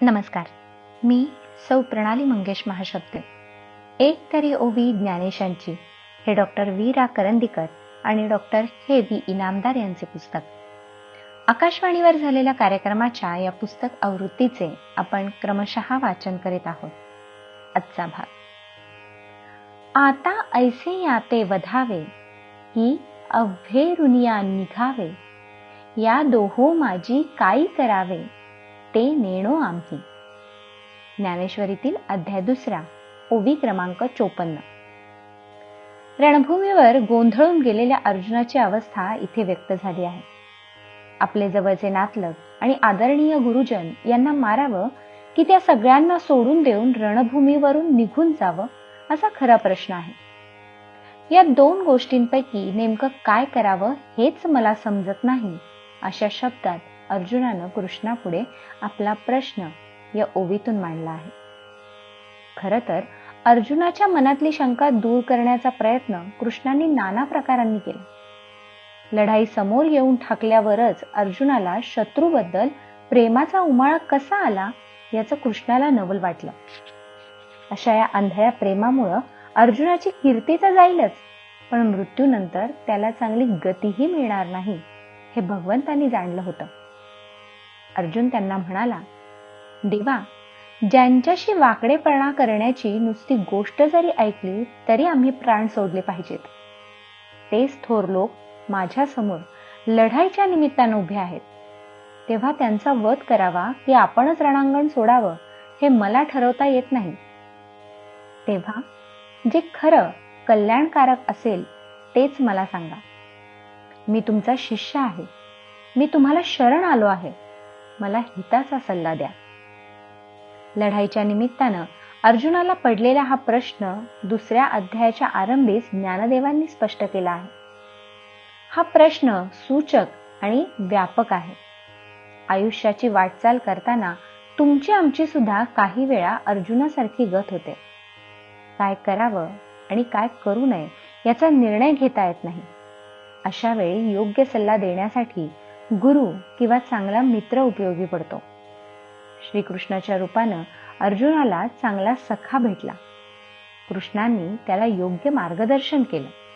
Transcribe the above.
नमस्कार. मी सौ प्रणाली मंगेश महाशब्दे. एक तरी ओवी ज्ञानेशांची हे डॉक्टर वी रा करंदीकर आणि डॉक्टर हे व्ही इनामदार यांचे पुस्तक. आकाशवाणीवर झालेल्या कार्यक्रमाच्या या पुस्तक आवृत्तीचे आपण क्रमशः वाचन करीत आहोत. आजचा भाग. आता ऐसे याते वधावे की अव्हेरुनिया निघावे या दोहो माझी काही करावे ते नेणो आम्ही ज्ञानेश्वरीतील अध्याय दुसरा ओवी क्रमांक चोपन्न. रणभूमीवर गोंधळून गेलेल्या अर्जुनाची अवस्था इथे व्यक्त झाली आहे. आपले जवळचे नातलग आणि आदरणीय गुरुजन यांना मारावं की त्या सगळ्यांना सोडून देऊन रणभूमीवरून निघून जावं असा खरा प्रश्न आहे. या दोन गोष्टींपैकी नेमकं काय करावं हेच मला समजत नाही अशा शब्दात अर्जुनानं कृष्णापुढे आपला प्रश्न या ओवीतून मांडला आहे. खर तर अर्जुनाच्या मनातली शंका दूर करण्याचा प्रयत्न कृष्णाने नाना प्रकारांनी केला. लढाई समोर येऊन ठाकल्यावरच अर्जुनाला शत्रूबद्दल प्रेमाचा उमाळा कसा आला याचं कृष्णाला नवल वाटलं. अशा या आंधळ्या प्रेमामुळं अर्जुनाची कीर्ती तर जाईलच पण मृत्यूनंतर त्याला चांगली गतीही मिळणार नाही हे भगवंतांनी जाणलं होतं. अर्जुन त्यांना म्हणाला देवा ज्यांच्याशी वाकडेपणा करण्याची नुसती गोष्ट जरी ऐकली तरी आम्ही प्राण सोडले पाहिजेत. तेच थोर लोक माझ्यासमोर लढाईच्या निमित्तानं उभे आहेत. तेव्हा त्यांचा वध करावा की आपणच रणांगण सोडावं हे मला ठरवता येत नाही. तेव्हा जे खरं कल्याणकारक असेल तेच मला सांगा. मी तुमचा शिष्य आहे. मी तुम्हाला शरण आलो आहे. मला हिताचा सल्ला द्या. लढाईच्या निमित्तानं अर्जुनाला पडलेला हा प्रश्न दुसऱ्या अध्यायाच्या आरंभीस ज्ञानदेवांनी स्पष्ट केला आहे. हा प्रश्न सूचक आणि व्यापक आहे. आयुष्याची वाटचाल करताना तुमची आमची सुद्धा काही वेळा अर्जुनासारखी गत होते. काय करावं आणि काय करू नये याचा निर्णय घेता येत नाही. अशा वेळी योग्य सल्ला देण्यासाठी गुरु किंवा चांगला मित्र उपयोगी पडतो. श्रीकृष्णाच्या रूपानं अर्जुनाला चांगला सखा भेटला. कृष्णांनी त्याला योग्य मार्गदर्शन केलं.